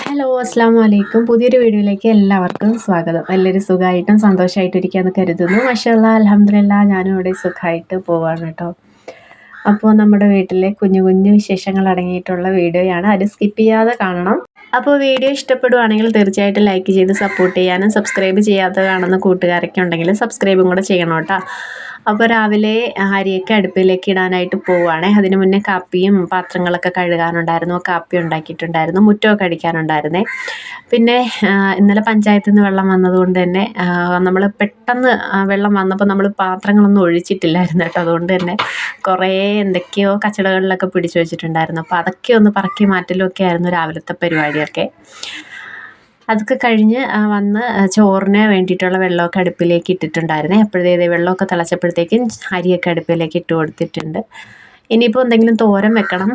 Hello അസ്സാം വലൈക്കും പുതിയൊരു വീഡിയോയിലേക്ക് എല്ലാവർക്കും സ്വാഗതം. എല്ലാവരും സുഖമായിട്ടും സന്തോഷമായിട്ടും ഇരിക്കാമെന്ന് കരുതുന്നു. മഷാല്ല അലഹമില്ല ഞാനും ഇവിടെ സുഖമായിട്ട് പോവാണ് കേട്ടോ. അപ്പോൾ നമ്മുടെ വീട്ടിലെ കുഞ്ഞു കുഞ്ഞു വിശേഷങ്ങൾ അടങ്ങിയിട്ടുള്ള വീഡിയോയാണ്. അത് സ്കിപ്പ് ചെയ്യാതെ കാണണം. അപ്പോൾ വീഡിയോ ഇഷ്ടപ്പെടുവാണെങ്കിൽ തീർച്ചയായിട്ടും ലൈക്ക് ചെയ്ത് സപ്പോർട്ട് ചെയ്യാനും സബ്സ്ക്രൈബ് ചെയ്യാത്ത കാണുന്ന കൂട്ടുകാരൊക്കെ ഉണ്ടെങ്കിൽ സബ്സ്ക്രൈബും കൂടെ ചെയ്യണം കേട്ടോ. അപ്പോൾ രാവിലെ അരിയൊക്കെ അടുപ്പിലേക്ക് ഇടാനായിട്ട് പോവുകയാണേ അതിന് മുന്നേ കാപ്പിയും പാത്രങ്ങളൊക്കെ കഴുകാനുണ്ടായിരുന്നു. കാപ്പി ഉണ്ടാക്കിയിട്ടുണ്ടായിരുന്നു. മുറ്റമൊക്കെ അടിക്കാനുണ്ടായിരുന്നേ. പിന്നെ ഇന്നലെ പഞ്ചായത്തിൽ നിന്ന് വെള്ളം വന്നതുകൊണ്ട് തന്നെ നമ്മൾ പെട്ടെന്ന് വെള്ളം വന്നപ്പോൾ നമ്മൾ പാത്രങ്ങളൊന്നും ഒഴിച്ചിട്ടില്ലായിരുന്നു കേട്ടോ. അതുകൊണ്ട് തന്നെ കുറേ എന്തൊക്കെയോ കച്ചടകളിലൊക്കെ പിടിച്ചു വെച്ചിട്ടുണ്ടായിരുന്നു. അപ്പോൾ അതൊക്കെ ഒന്ന് പറക്കി മാറ്റലൊക്കെ ആയിരുന്നു രാവിലത്തെ പരിപാടിയൊക്കെ അതൊക്കെ കഴിഞ്ഞ് വന്ന് ചോറിന് വേണ്ടിയിട്ടുള്ള വെള്ളമൊക്കെ അടുപ്പിലേക്ക് ഇട്ടിട്ടുണ്ടായിരുന്നേ. അപ്പോഴത്തേ വെള്ളമൊക്കെ തിളച്ചപ്പോഴത്തേക്കും അരിയൊക്കെ അടുപ്പിലേക്ക് ഇട്ട് കൊടുത്തിട്ടുണ്ട്. ഇനിയിപ്പോൾ എന്തെങ്കിലും തോരൻ വെക്കണം.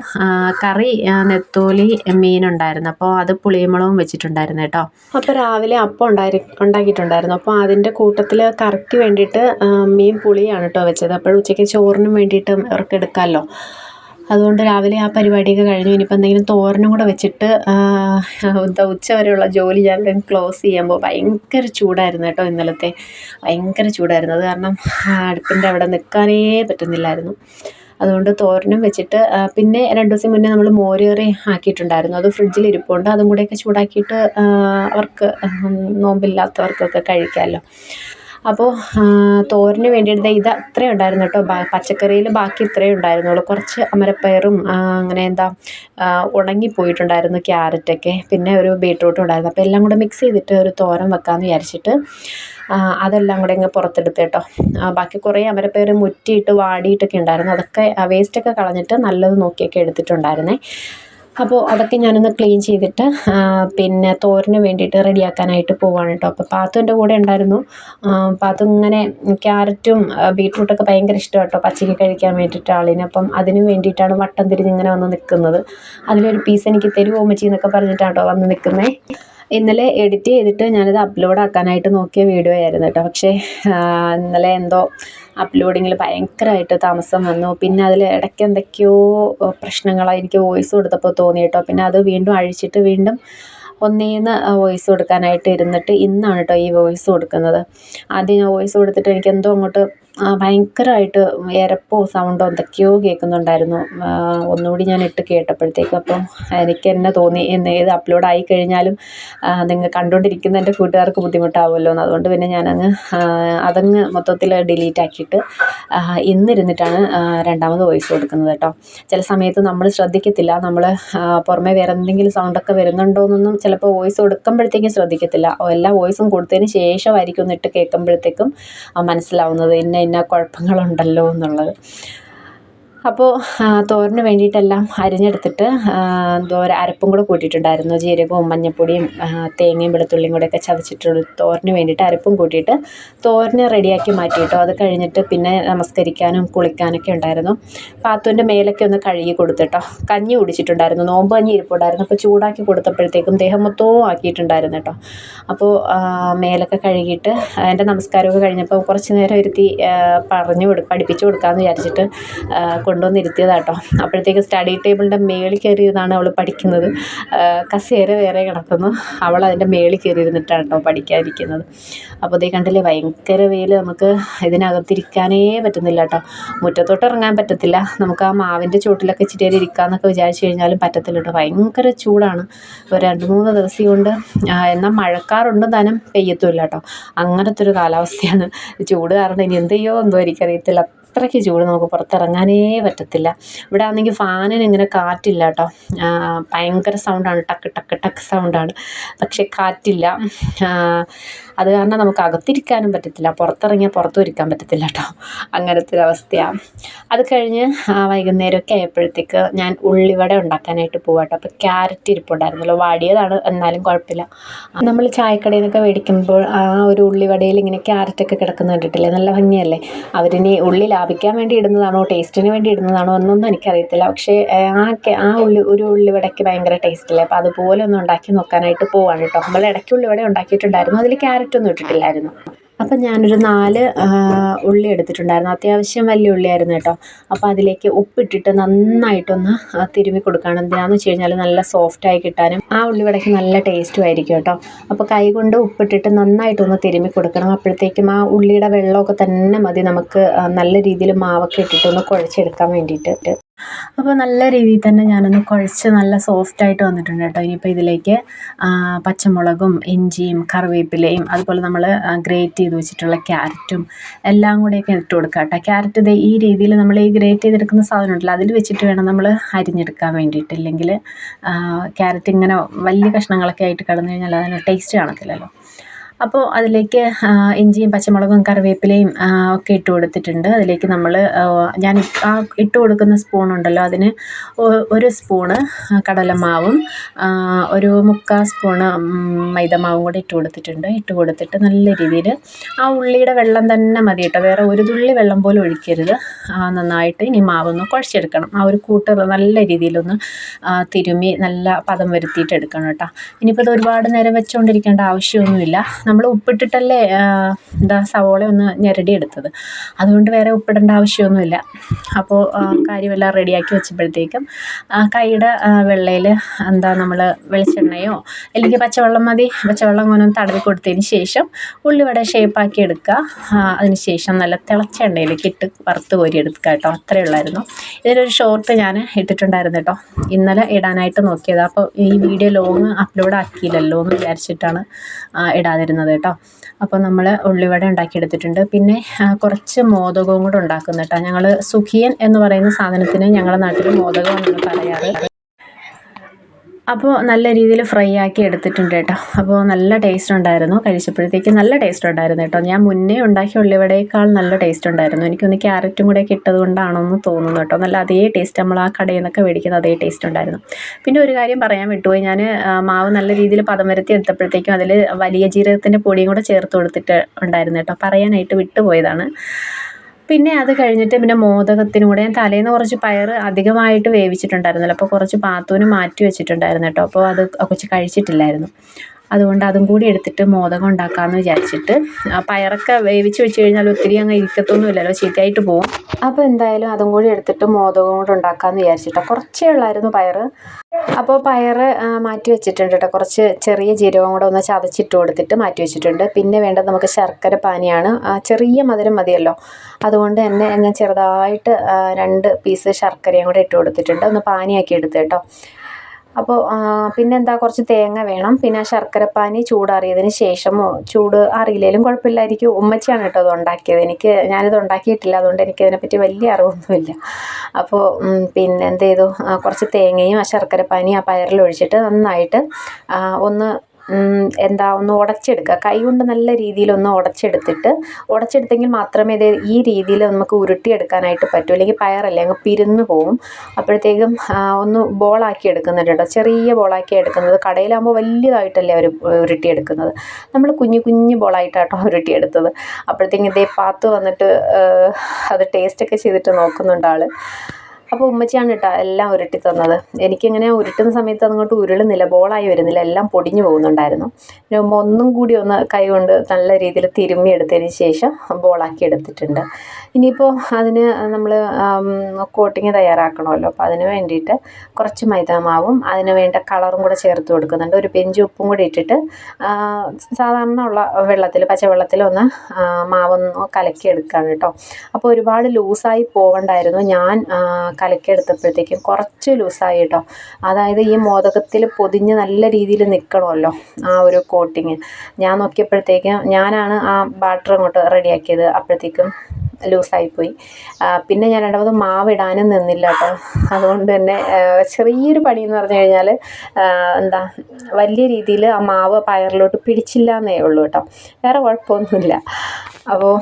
കറി നെത്തോലി മീനുണ്ടായിരുന്നു അപ്പോൾ അത് പുളിയമുളകും വെച്ചിട്ടുണ്ടായിരുന്നു കേട്ടോ. അപ്പോൾ രാവിലെ അപ്പം ഉണ്ടായി ഉണ്ടാക്കിയിട്ടുണ്ടായിരുന്നു. അപ്പോൾ അതിന്റെ കൂട്ടത്തിൽ കറിക്ക് വേണ്ടിയിട്ട് മീൻ പുളിയാണ് കേട്ടോ വെച്ചത്. അപ്പോൾ ഉച്ചയ്ക്ക് ചോറിനും വേണ്ടിയിട്ട് അവർക്ക് എടുക്കാമല്ലോ അതുകൊണ്ട് രാവിലെ ആ പരിപാടിയൊക്കെ കഴിഞ്ഞു. ഇനിയിപ്പോൾ എന്തെങ്കിലും തോരനും കൂടെ വെച്ചിട്ട് ഉച്ച വരെയുള്ള ജോലി ഞാൻ ക്ലോസ് ചെയ്യുമ്പോൾ ഭയങ്കര ചൂടായിരുന്നു കേട്ടോ ഇന്നലത്തെ. ഭയങ്കര ചൂടായിരുന്നു. അത് കാരണം അടുപ്പിന്റെ അവിടെ നിൽക്കാനേ പറ്റുന്നില്ലായിരുന്നു. അതുകൊണ്ട് തോരനും വെച്ചിട്ട് പിന്നെ രണ്ട് ദിവസം മുന്നേ നമ്മൾ മോരുകറി ആക്കിയിട്ടുണ്ടായിരുന്നു. അത് ഫ്രിഡ്ജിൽ ഇരിപ്പുണ്ട്. അതും കൂടെയൊക്കെ ചൂടാക്കിയിട്ട് അവർക്ക് നോമ്പില്ലാത്തവർക്കൊക്കെ കഴിക്കാമല്ലോ അപ്പോൾ തോരന് വേണ്ടിയിട്ട് ഇത് അത്രയും ഉണ്ടായിരുന്നു കേട്ടോ. പച്ചക്കറിയിൽ ബാക്കി ഇത്രയേ ഉണ്ടായിരുന്നുള്ളൂ. കുറച്ച് അമരപ്പയറും അങ്ങനെ എന്താ ഉണങ്ങിപ്പോയിട്ടുണ്ടായിരുന്നു ക്യാരറ്റൊക്കെ. പിന്നെ ഒരു ബീട്രൂട്ടും ഉണ്ടായിരുന്നു. അപ്പോൾ എല്ലാം കൂടെ മിക്സ് ചെയ്തിട്ട് ഒരു തോരൻ വെക്കാമെന്ന് വിചാരിച്ചിട്ട് അതെല്ലാം കൂടെ ഇങ്ങ് പുറത്തെടുത്ത് കേട്ടോ. ബാക്കി കുറേ അമരപ്പയർ മുറ്റിയിട്ട് വാടിയിട്ടൊക്കെ ഉണ്ടായിരുന്നു. അതൊക്കെ വേസ്റ്റൊക്കെ കളഞ്ഞിട്ട് നല്ലത് നോക്കിയൊക്കെ എടുത്തിട്ടുണ്ടായിരുന്നേ. അപ്പോൾ അതൊക്കെ ഞാനൊന്ന് ക്ലീൻ ചെയ്തിട്ട് പിന്നെ തോരന് വേണ്ടിയിട്ട് റെഡിയാക്കാനായിട്ട് പോവാണ് കേട്ടോ അപ്പോൾ പാത്തു എന്റെ കൂടെ ഉണ്ടായിരുന്നു. പാത്തു ഇങ്ങനെ ക്യാരറ്റും ബീട്രൂട്ടൊക്കെ ഭയങ്കര ഇഷ്ടമാണ് കേട്ടോ പച്ചയ്ക്ക് കഴിക്കാൻ വേണ്ടിയിട്ട് ആളിന്. അപ്പം അതിനു വേണ്ടിയിട്ടാണ് വട്ടം തിരിഞ്ഞ് ഇങ്ങനെ വന്ന് നിൽക്കുന്നത്. അതിലൊരു പീസ് എനിക്ക് തരുമോ അമ്മച്ചി എന്നൊക്കെ പറഞ്ഞിട്ടാണ് കേട്ടോ വന്ന് നിൽക്കുന്നത് ഇന്നലെ എഡിറ്റ് ചെയ്തിട്ട് ഞാനത് അപ്ലോഡ് ആക്കാനായിട്ട് നോക്കിയ വീഡിയോ ആയിരുന്നു കേട്ടോ പക്ഷേ ഇന്നലെ എന്തോ അപ്ലോഡിങ്ങിൽ ഭയങ്കരമായിട്ട് താമസം വന്നു. പിന്നെ അതിൽ ഇടയ്ക്ക് എന്തൊക്കെയോ പ്രശ്നങ്ങളാണ് എനിക്ക് വോയിസ് കൊടുത്തപ്പോൾ തോന്നി കേട്ടോ പിന്നെ അത് വീണ്ടും അഴിച്ചിട്ട് വീണ്ടും ഒന്നേന്ന് വോയിസ് കൊടുക്കാനായിട്ട് ഇരുന്നിട്ട് ഇന്നാണ് കേട്ടോ ഈ വോയിസ് കൊടുക്കുന്നത്. ആദ്യം ഞാൻ വോയിസ് കൊടുത്തിട്ട് എനിക്ക് എന്തോ അങ്ങോട്ട് ഭയങ്കരമായിട്ട് എരപ്പോ സൗണ്ടോ എന്തൊക്കെയോ കേൾക്കുന്നുണ്ടായിരുന്നു. ഒന്നുകൂടി ഞാൻ ഇട്ട് കേട്ടപ്പോഴത്തേക്കും അപ്പം എനിക്ക് തന്നെ തോന്നി ഇന്ന് ഇത് അപ്ലോഡ് ആയി കഴിഞ്ഞാലും നിങ്ങൾ കണ്ടുകൊണ്ടിരിക്കുന്ന എന്റെ കൂട്ടുകാർക്ക് ബുദ്ധിമുട്ടാവുമല്ലോ എന്ന്. അതുകൊണ്ട് പിന്നെ ഞാനങ്ങ് അതങ്ങ് മൊത്തത്തിൽ ഡിലീറ്റ് ആക്കിയിട്ട് ഇന്നിരുന്നിട്ടാണ് രണ്ടാമത് വോയിസ് കൊടുക്കുന്നത് കേട്ടോ. ചില സമയത്ത് നമ്മൾ ശ്രദ്ധിക്കത്തില്ല. നമ്മൾ പുറമേ വേറെ എന്തെങ്കിലും സൗണ്ടൊക്കെ വരുന്നുണ്ടോ എന്നൊന്നും ചിലപ്പോൾ വോയിസ് കൊടുക്കുമ്പോഴത്തേക്കും ശ്രദ്ധിക്കത്തില്ല. എല്ലാ വോയിസും കൊടുത്തതിന് ശേഷമായിരിക്കും ഒന്നിട്ട് കേൾക്കുമ്പോഴത്തേക്കും മനസ്സിലാവുന്നത്. ഇന്ന ഇന്ന കുഴപ്പങ്ങളുണ്ടല്ലോ എന്നുള്ളത്. അപ്പോൾ തോരന് വേണ്ടിയിട്ടെല്ലാം അരിഞ്ഞെടുത്തിട്ട് തോര അരപ്പും കൂടെ കൂട്ടിയിട്ടുണ്ടായിരുന്നു. ജീരകവും മഞ്ഞൾപ്പൊടിയും തേങ്ങയും വെളുത്തുള്ളിയും കൂടെയൊക്കെ ചതച്ചിട്ടുള്ള തോരന് വേണ്ടിയിട്ട് അരപ്പും കൂട്ടിയിട്ട് തോരന് റെഡിയാക്കി മാറ്റിയിട്ടോ. അത് കഴിഞ്ഞിട്ട് പിന്നെ നമസ്കരിക്കാനും കുളിക്കാനൊക്കെ ഉണ്ടായിരുന്നു. പാത്തുവിന്റെ മേലൊക്കെ ഒന്ന് കഴുകി കൊടുത്തിട്ടോ. കഞ്ഞി കുടിച്ചിട്ടുണ്ടായിരുന്നു. നോമ്പ് കഞ്ഞി ഇരിപ്പുണ്ടായിരുന്നു. അപ്പോൾ ചൂടാക്കി കൊടുത്തപ്പോഴത്തേക്കും ദേഹം മൊത്തവും ആക്കിയിട്ടുണ്ടായിരുന്നു കേട്ടോ. അപ്പോൾ മേലൊക്കെ കഴുകിയിട്ട് എന്റെ നമസ്കാരമൊക്കെ കഴിഞ്ഞപ്പോൾ കുറച്ച് നേരം ഇരുത്തി പറഞ്ഞു കൊടു പഠിപ്പിച്ചു കൊടുക്കാമെന്ന് വിചാരിച്ചിട്ട് കൊണ്ടുവന്ന് ഇരുത്തിയതാട്ടോ. അപ്പോഴത്തേക്ക് സ്റ്റഡി ടേബിളിന്റെ മേളിൽ കയറിയതാണ് അവൾ പഠിക്കുന്നത്. കസേര വേറെ കിടക്കുന്നു. അവൾ അതിന്റെ മേളിൽ കയറി ഇരുന്നിട്ടാണ് കേട്ടോ പഠിക്കാതിരിക്കുന്നത്. അപ്പോൾ ഇതേ കണ്ടില്ലേ ഭയങ്കര വെയിൽ നമുക്ക് ഇതിനകത്തിരിക്കാനേ പറ്റുന്നില്ല കേട്ടോ മുറ്റത്തോട്ട് ഇറങ്ങാൻ പറ്റത്തില്ല. നമുക്ക് ആ മാവിന്റെ ചുവട്ടിലൊക്കെ ഇച്ചിരി നേരം ഇരിക്കാമെന്നൊക്കെ വിചാരിച്ചു കഴിഞ്ഞാലും പറ്റത്തില്ല കേട്ടോ ഭയങ്കര ചൂടാണ്. ഇപ്പോൾ രണ്ട് മൂന്ന് ദിവസം കൊണ്ട് എന്നാൽ മഴക്കാറുണ്ട് തന്നെ പെയ്യത്തുമില്ല കേട്ടോ അങ്ങനത്തെ ഒരു കാലാവസ്ഥയാണ്. ചൂട് കാരണം ഇനി എന്ത് ചെയ്യുമോ എന്തോ എനിക്കറിയത്തില്ല അത്രയ്ക്ക് ചൂട് നമുക്ക് പുറത്തിറങ്ങാനേ പറ്റത്തില്ല. ഇവിടെ ആണെങ്കിൽ ഫാനിന് ഇങ്ങനെ കാറ്റില്ല കേട്ടോ. ഭയങ്കര സൗണ്ടാണ് ടക്ക് ടക്ക് ടക്ക് സൗണ്ടാണ് പക്ഷേ കാറ്റില്ല. അത് കാരണം നമുക്ക് അകത്തിരിക്കാനും പറ്റത്തില്ല. പുറത്തിറങ്ങിയാൽ പുറത്തും ഇരിക്കാൻ പറ്റത്തില്ല കേട്ടോ അങ്ങനത്തെ ഒരു അവസ്ഥയാണ് അത് കഴിഞ്ഞ് വൈകുന്നേരമൊക്കെ ആയപ്പോഴത്തേക്ക് ഞാൻ ഉള്ളിവട ഉണ്ടാക്കാനായിട്ട് പോവാം കേട്ടോ അപ്പോൾ ക്യാരറ്റ് ഇരിപ്പുണ്ടായിരുന്നല്ലോ. വാടിയതാണ്. എന്നാലും കുഴപ്പമില്ല. നമ്മൾ ചായക്കടയിൽ നിന്നൊക്കെ മേടിക്കുമ്പോൾ ആ ഒരു ഉള്ളിവടയിൽ ഇങ്ങനെ ക്യാരറ്റൊക്കെ കിടക്കുന്ന കണ്ടിട്ടില്ലേ? നല്ല ഭംഗിയല്ലേ? അവരിനി ഉള്ളി ലാഭിക്കാൻ വേണ്ടി ഇടുന്നതാണോ? ടേസ്റ്റിന് വേണ്ടി ഇടുന്നതാണോ? എന്നൊന്നും എനിക്കറിയത്തില്ല. പക്ഷേ ആ ആ ഉള്ളി ഒരു ഉള്ളിവടയ്ക്ക് ഭയങ്കര ടേസ്റ്റല്ലേ? അപ്പോൾ അതുപോലെ ഒന്ന് ഉണ്ടാക്കി നോക്കാനായിട്ട് പോവാണ് കേട്ടോ നമ്മൾ ഇടയ്ക്ക് ഉള്ളിവട ഉണ്ടാക്കിയിട്ടുണ്ടായിരുന്നു. അതിൽ ക്യാരറ്റ് ഒന്നും ഇട്ടിട്ടില്ലായിരുന്നു. അപ്പം ഞാനൊരു നാല് ഉള്ളി എടുത്തിട്ടുണ്ടായിരുന്നു. അത്യാവശ്യം വലിയ ഉള്ളിയായിരുന്നു കേട്ടോ. അപ്പോൾ അതിലേക്ക് ഉപ്പിട്ടിട്ട് നന്നായിട്ടൊന്ന് തിരുമ്മി കൊടുക്കണം. എന്തിനാണെന്ന് വെച്ച് കഴിഞ്ഞാൽ നല്ല സോഫ്റ്റായി കിട്ടാനും ആ ഉള്ളി വടയ്ക്ക് നല്ല ടേസ്റ്റും ആയിരിക്കും കേട്ടോ. അപ്പോൾ കൈ കൊണ്ട് ഉപ്പിട്ടിട്ട് നന്നായിട്ടൊന്ന് തിരുമ്മി കൊടുക്കണം. അപ്പോഴത്തേക്കും ആ ഉള്ളിയുടെ വെള്ളമൊക്കെ തന്നെ മതി നമുക്ക് നല്ല രീതിയിൽ മാവൊക്കെ ഇട്ടിട്ടൊന്ന് കുഴച്ചെടുക്കാൻ വേണ്ടിയിട്ട്. അപ്പോൾ നല്ല രീതിയിൽ തന്നെ ഞാനൊന്ന് കുഴച്ച് നല്ല സോഫ്റ്റായിട്ട് വന്നിട്ടുണ്ട് കേട്ടോ. ഇനിയിപ്പോൾ ഇതിലേക്ക് പച്ചമുളകും ഇഞ്ചിയും കറിവേപ്പിലയും അതുപോലെ നമ്മൾ ഗ്രേറ്റ് ചെയ്ത് വെച്ചിട്ടുള്ള ക്യാരറ്റും എല്ലാം കൂടെയൊക്കെ ഇട്ട് കൊടുക്കുക കേട്ടോ. ക്യാരറ്റ് ഇത് ഈ രീതിയിൽ നമ്മൾ ഈ ഗ്രേറ്റ് ചെയ്തെടുക്കുന്ന സാധനം ഉണ്ടല്ലോ അതിൽ വെച്ചിട്ട് വേണം നമ്മൾ അരിഞ്ഞെടുക്കാൻ വേണ്ടിയിട്ട്. ഇല്ലെങ്കിൽ ക്യാരറ്റ് ഇങ്ങനെ വലിയ കഷ്ണങ്ങളൊക്കെ ആയിട്ട് കിടന്നു കഴിഞ്ഞാൽ അതിന് ടേസ്റ്റ് കാണത്തില്ലല്ലോ. അപ്പോൾ അതിലേക്ക് ഇഞ്ചിയും പച്ചമുളകും കറിവേപ്പിലയും ഒക്കെ ഇട്ട് കൊടുത്തിട്ടുണ്ട്. അതിലേക്ക് നമ്മൾ ഞാൻ ആ ഇട്ട് കൊടുക്കുന്ന സ്പൂൺ ഉണ്ടല്ലോ അതിന് ഒരു സ്പൂണ് കടലമാവും ഒരു മുക്കാൽ സ്പൂണ് മൈദമാവും കൂടി ഇട്ട് കൊടുത്തിട്ടുണ്ട്. ഇട്ട് കൊടുത്തിട്ട് നല്ല രീതിയിൽ ആ ഉള്ളിയുടെ വെള്ളം തന്നെ മതി കേട്ടോ. വേറെ ഒരു തുള്ളി വെള്ളം പോലും ഒഴിക്കരുത്. നന്നായിട്ട് ഇനി മാവൊന്ന് കുഴച്ചെടുക്കണം. ആ ഒരു കൂട്ട് നല്ല രീതിയിലൊന്ന് തിരുമ്മി നല്ല പദം വരുത്തിയിട്ട് എടുക്കണം കേട്ടോ. ഇനിയിപ്പോൾ ഇത് ഒരുപാട് നേരം വെച്ചുകൊണ്ടിരിക്കേണ്ട ആവശ്യമൊന്നുമില്ല. നമ്മൾ ഉപ്പിട്ടിട്ടല്ലേ എന്താ സവോള ഒന്ന് ഞെരടിയെടുത്തത്. അതുകൊണ്ട് വേറെ ഉപ്പിടേണ്ട ആവശ്യമൊന്നുമില്ല. അപ്പോൾ കാര്യമെല്ലാം റെഡിയാക്കി വെച്ചപ്പോഴത്തേക്കും കൈയുടെ വെള്ളയിൽ എന്താ നമ്മൾ വെളിച്ചെണ്ണയോ അല്ലെങ്കിൽ പച്ചവെള്ളം മതി പച്ചവെള്ളം അങ്ങനെ തടവി കൊടുത്തതിന് ശേഷം ഉള്ളിവട ഷേപ്പാക്കി എടുക്കുക. അതിന് ശേഷം നല്ല തിളച്ച എണ്ണയിലേക്ക് ഇട്ട് വറുത്ത് കോരി എടുക്കുക കേട്ടോ. അത്രയേ ഉള്ളായിരുന്നു. ഇതിലൊരു ഷോർട്ട് ഞാൻ ഇട്ടിട്ടുണ്ടായിരുന്നു കേട്ടോ. ഇന്നലെ ഇടാനായിട്ട് നോക്കിയത്. അപ്പോൾ ഈ വീഡിയോ ലോങ് അപ്ലോഡ് ആക്കിയില്ലല്ലോ എന്ന് വിചാരിച്ചിട്ടാണ് ഇടാതിരുന്നത്. കേട്ടോ. അപ്പോൾ നമ്മൾ ഉള്ളിവട ഉണ്ടാക്കിയെടുത്തിട്ടുണ്ട്. പിന്നെ കുറച്ച് മോദകവും കൂടെ ഉണ്ടാക്കുന്നു കേട്ടോ. ഞങ്ങൾ സുഖിയൻ എന്ന് പറയുന്ന സാധനത്തിന് ഞങ്ങളുടെ നാട്ടിൽ മോദകം എന്നാണ് പറയാറ്. അപ്പോൾ നല്ല രീതിയിൽ ഫ്രൈ ആക്കി എടുത്തിട്ടുണ്ട് കേട്ടോ. അപ്പോൾ നല്ല ടേസ്റ്റ് ഉണ്ടായിരുന്നു. കഴിച്ചപ്പോഴത്തേക്ക് നല്ല ടേസ്റ്റ് ഉണ്ടായിരുന്നു കേട്ടോ. ഞാൻ മുന്നേ ഉണ്ടാക്കിയ ഉള്ളിവടയേക്കാൾ നല്ല ടേസ്റ്റ് ഉണ്ടായിരുന്നു. എനിക്കൊന്ന് ക്യാരറ്റും കൂടെ കിട്ടത് കൊണ്ടാണോന്ന് തോന്നുന്നു കേട്ടോ. നല്ല അതേ ടേസ്റ്റ് നമ്മൾ ആ കടയിൽ നിന്നൊക്കെ മേടിക്കുന്ന അതേ ടേസ്റ്റ് ഉണ്ടായിരുന്നു. പിന്നെ ഒരു കാര്യം പറയാൻ വിട്ടുപോയി. ഞാൻ മാവ് നല്ല രീതിയിൽ പദം വരുത്തി എടുത്തപ്പോഴത്തേക്കും അതിൽ വലിയ ജീരകത്തിന്റെ പൊടിയും കൂടെ ചേർത്ത് കൊടുത്തിട്ട് ഉണ്ടായിരുന്നു കേട്ടോ. പറയാനായിട്ട് വിട്ടുപോയതാണ്. പിന്നെ അത് കഴിഞ്ഞിട്ട് പിന്നെ മോദകത്തിന് കൂടെ ഞാൻ തലേന്ന് കുറച്ച് പയർ അധികമായിട്ട് വേവിച്ചിട്ടുണ്ടായിരുന്നല്ലോ. അപ്പോൾ കുറച്ച് പാത്തൂന് മാറ്റി വെച്ചിട്ടുണ്ടായിരുന്നു കേട്ടോ. അപ്പോൾ അത് കുറച്ച് കഴിച്ചിട്ടില്ലായിരുന്നു. അതുകൊണ്ട് അതും കൂടി എടുത്തിട്ട് മോദകം ഉണ്ടാക്കാമെന്ന് വിചാരിച്ചിട്ട് പയറൊക്കെ വേവിച്ച് വെച്ച് കഴിഞ്ഞാൽ ഒത്തിരി അങ്ങ് ഇരിക്കത്തൊന്നുമില്ലല്ലോ ചീത്തയായിട്ട് പോകും അപ്പോൾ എന്തായാലും അതും കൂടി എടുത്തിട്ട് മോദകം കൂടെ ഉണ്ടാക്കാമെന്ന് വിചാരിച്ചിട്ടോ. കുറച്ചേ ഉള്ളായിരുന്നു പയർ അപ്പോൾ പയർ മാറ്റി വെച്ചിട്ടുണ്ട് കേട്ടോ കുറച്ച് ചെറിയ ജീരകം കൂടെ ഒന്ന് ചതച്ചിട്ട് കൊടുത്തിട്ട് മാറ്റി വെച്ചിട്ടുണ്ട്. പിന്നെ വേണ്ടത് നമുക്ക് ശർക്കര പാനിയാണ്. ചെറിയ മധുരം മതിയല്ലോ. അതുകൊണ്ട് തന്നെ ഞാൻ ചെറുതായിട്ട് രണ്ട് പീസ് ശർക്കരയും കൂടെ ഇട്ട് കൊടുത്തിട്ടുണ്ട്. ഒന്ന് പാനിയാക്കി എടുത്ത് കേട്ടോ അപ്പോൾ പിന്നെന്താ? കുറച്ച് തേങ്ങ വേണം. പിന്നെ ശർക്കരപ്പാനി ചൂടാറിയതിന് ശേഷം ചൂട് അറിയില്ലെങ്കിലും കുഴപ്പമില്ലായിരിക്കും. ഉമ്മച്ചിയാണ് കേട്ടോ അത് ഉണ്ടാക്കിയത്. എനിക്ക് ഞാനിത് ഉണ്ടാക്കിയിട്ടില്ല. അതുകൊണ്ട് എനിക്ക് ഇതിനെപ്പറ്റി വലിയ അറിവൊന്നുമില്ല. അപ്പോൾ പിന്നെ എന്ത് ചെയ്തു? കുറച്ച് തേങ്ങയും ആ ശർക്കരപ്പാനിയും ആ പയറിൽ ഒഴിച്ചിട്ട് നന്നായിട്ട് ഒന്ന് എന്താ ഒന്ന് ഉടച്ചെടുക്കുക കൈ കൊണ്ട് നല്ല രീതിയിൽ ഒന്ന് ഉടച്ചെടുത്തിട്ട് ഉടച്ചെടുത്തെങ്കിൽ മാത്രമേ ഇത് ഈ രീതിയിൽ നമുക്ക് ഉരുട്ടിയെടുക്കാനായിട്ട് പറ്റൂ. അല്ലെങ്കിൽ പയറല്ലേ അങ്ങ് പിരിഞ്ഞു പോവും. അപ്പോഴത്തേക്കും ഒന്ന് ബോളാക്കി എടുക്കുന്നുണ്ട് കേട്ടോ. ചെറിയ ബോളാക്കി എടുക്കുന്നത് കടയിലാകുമ്പോൾ വലിയതായിട്ടല്ലേ അവർ ഉരുട്ടിയെടുക്കുന്നത്. നമ്മൾ കുഞ്ഞു കുഞ്ഞു ബോളായിട്ടാട്ടോ ഉരുട്ടിയെടുത്തത്. അപ്പോഴത്തേക്കും ഇതേ പാത്ത് വന്നിട്ട് അത് ടേസ്റ്റൊക്കെ ചെയ്തിട്ട് നോക്കുന്നുണ്ട് ആൾ അപ്പോൾ ഉമ്മച്ചിയാണ് കേട്ടോ എല്ലാം ഉരുട്ടി തന്നത്. എനിക്കിങ്ങനെ ഉരുട്ടുന്ന സമയത്ത് അതങ്ങോട്ട് ഉരുളുന്നില്ല ബോളായി വരുന്നില്ല. എല്ലാം പൊടിഞ്ഞു പോകുന്നുണ്ടായിരുന്നു. പിന്നെ ഉമ്മ ഒന്നും കൂടി ഒന്ന് കൈ കൊണ്ട് നല്ല രീതിയിൽ തിരുമ്മി എടുത്തതിന് ശേഷം ബോളാക്കി എടുത്തിട്ടുണ്ട്. ഇനിയിപ്പോൾ അതിന് നമ്മൾ കോട്ടിങ് തയ്യാറാക്കണമല്ലോ. അപ്പോൾ അതിന് വേണ്ടിയിട്ട് കുറച്ച് മൈദാമാവും അതിന് വേണ്ട കളറും കൂടെ ചേർത്ത് കൊടുക്കുന്നുണ്ട്. ഒരു പെഞ്ച് ഉപ്പും കൂടി ഇട്ടിട്ട് സാധാരണ ഉള്ള വെള്ളത്തിൽ പച്ചവെള്ളത്തിൽ ഒന്ന് മാവൊന്ന് കലക്കി എടുക്കുകയാണ് കേട്ടോ. അപ്പോൾ ഒരുപാട് ലൂസായി പോകണ്ടായിരുന്നു ഞാൻ കലക്കിയെടുത്തപ്പോഴത്തേക്കും കുറച്ച് ലൂസായി കേട്ടോ. അതായത് ഈ മോദകത്തിൽ പൊതിഞ്ഞ് നല്ല രീതിയിൽ നിൽക്കണമല്ലോ ആ ഒരു കോട്ടിങ് ഞാൻ നോക്കിയപ്പോഴത്തേക്കും ഞാനാണ് ആ ബാറ്റർ അങ്ങോട്ട് റെഡിയാക്കിയത് അപ്പോഴത്തേക്കും ലൂസായിപ്പോയി. പിന്നെ ഞാൻ രണ്ടാമത് മാവ് ഇടാനും നിന്നില്ല കേട്ടോ. അതുകൊണ്ട് തന്നെ ചെറിയൊരു പണി എന്ന് പറഞ്ഞു കഴിഞ്ഞാൽ എന്താ വലിയ രീതിയിൽ ആ മാവ് പയറിലോട്ട് പിടിച്ചില്ല എന്നേ ഉള്ളൂ കേട്ടോ. വേറെ കുഴപ്പമൊന്നുമില്ല. അപ്പോൾ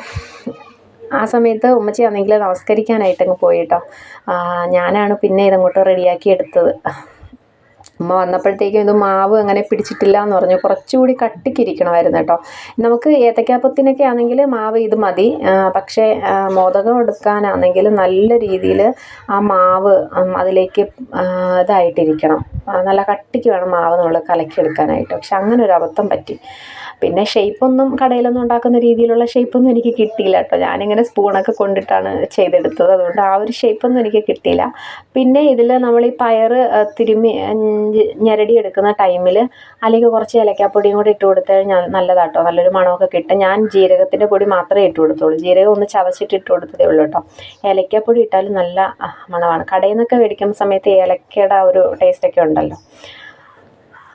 ആ സമയത്ത് ഉമ്മച്ചി ആണെങ്കിൽ നമസ്കരിക്കാനായിട്ടങ്ങ് പോയി കേട്ടോ ഞാനാണ് പിന്നെ ഇതങ്ങോട്ട് റെഡിയാക്കി എടുത്തത്. ഉമ്മ വന്നപ്പോഴത്തേക്കും ഇത് മാവ് അങ്ങനെ പിടിച്ചിട്ടില്ല എന്ന് പറഞ്ഞു. കുറച്ചുകൂടി കട്ടിക്കിരിക്കണമായിരുന്നു കേട്ടോ നമുക്ക് ഏത്തക്കാപ്പത്തിനൊക്കെ ആണെങ്കിൽ മാവ് ഇത് മതി. പക്ഷേ മോദകം എടുക്കാനാണെങ്കിൽ നല്ല രീതിയിൽ ആ മാവ് അതിലേക്ക് ഇതായിട്ടിരിക്കണം. നല്ല കട്ടിക്ക് വേണം മാവ് നമ്മൾ കലക്കിയെടുക്കാനായിട്ട്. പക്ഷെ അങ്ങനെ ഒരു അബദ്ധം പറ്റി. പിന്നെ ഷേപ്പൊന്നും കടയിലൊന്നും ഉണ്ടാക്കുന്ന രീതിയിലുള്ള ഷേപ്പൊന്നും എനിക്ക് കിട്ടിയില്ല കേട്ടോ. ഞാനിങ്ങനെ സ്പൂണൊക്കെ കൊണ്ടിട്ടാണ് ചെയ്തെടുത്തത്. അതുകൊണ്ട് ആ ഒരു ഷേപ്പൊന്നും എനിക്ക് കിട്ടിയില്ല. പിന്നെ ഇതിൽ നമ്മൾ ഈ പയർ തിരുമ്മി ഞെരടി എടുക്കുന്ന ടൈമിൽ അല്ലെങ്കിൽ കുറച്ച് ഏലക്കാപ്പൊടിയും കൂടി ഇട്ട് കൊടുത്താൽ കഴിഞ്ഞാൽ നല്ലതാട്ടോ. നല്ലൊരു മണമൊക്കെ കിട്ടും. ഞാൻ ജീരകത്തിന്റെ പൊടി മാത്രമേ ഇട്ട് കൊടുത്തുള്ളൂ. ജീരകം ഒന്ന് ചതച്ചിട്ട് ഇട്ട് കൊടുത്തതേ ഉള്ളൂ കേട്ടോ. ഏലക്കാപ്പൊടി ഇട്ടാലും നല്ല മണമാണ്. കടയിൽ നിന്നൊക്കെ മേടിക്കുന്ന സമയത്ത് ഏലക്കയുടെ ആ ഒരു ടേസ്റ്റൊക്കെ ഉണ്ടല്ലോ.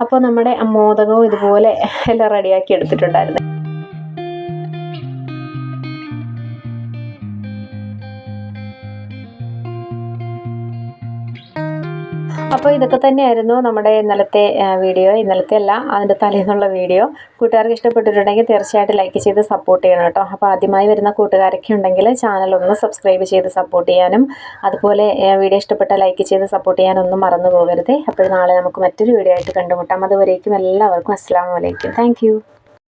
അപ്പോൾ നമ്മുടെ മോദകവും ഇതുപോലെ എല്ലാം റെഡിയാക്കി എടുത്തിട്ടുണ്ടായിരുന്നു. അപ്പോൾ ഇതൊക്കെ തന്നെയായിരുന്നു നമ്മുടെ ഇന്നലത്തെ വീഡിയോ. ഇന്നലത്തെ അല്ല അതിന്റെ തലേന്നുള്ള വീഡിയോ. കൂട്ടുകാർക്ക് ഇഷ്ടപ്പെട്ടിട്ടുണ്ടെങ്കിൽ തീർച്ചയായിട്ടും ലൈക്ക് ചെയ്ത് സപ്പോർട്ട് ചെയ്യണം കേട്ടോ. അപ്പോൾ ആദ്യമായി വരുന്ന കൂട്ടുകാരൊക്കെ ഉണ്ടെങ്കിൽ ചാനൽ ഒന്ന് സബ്സ്ക്രൈബ് ചെയ്ത് സപ്പോർട്ട് ചെയ്യാനും അതുപോലെ വീഡിയോ ഇഷ്ടപ്പെട്ട ലൈക്ക് ചെയ്ത് സപ്പോർട്ട് ചെയ്യാനൊന്നും മറന്നു പോകരുത്. അപ്പോൾ നാളെ നമുക്ക് മറ്റൊരു വീഡിയോ ആയിട്ട് കണ്ടുമുട്ടാം. അതുവരേക്കും എല്ലാവർക്കും അസ്സാം വലൈക്കും താങ്ക്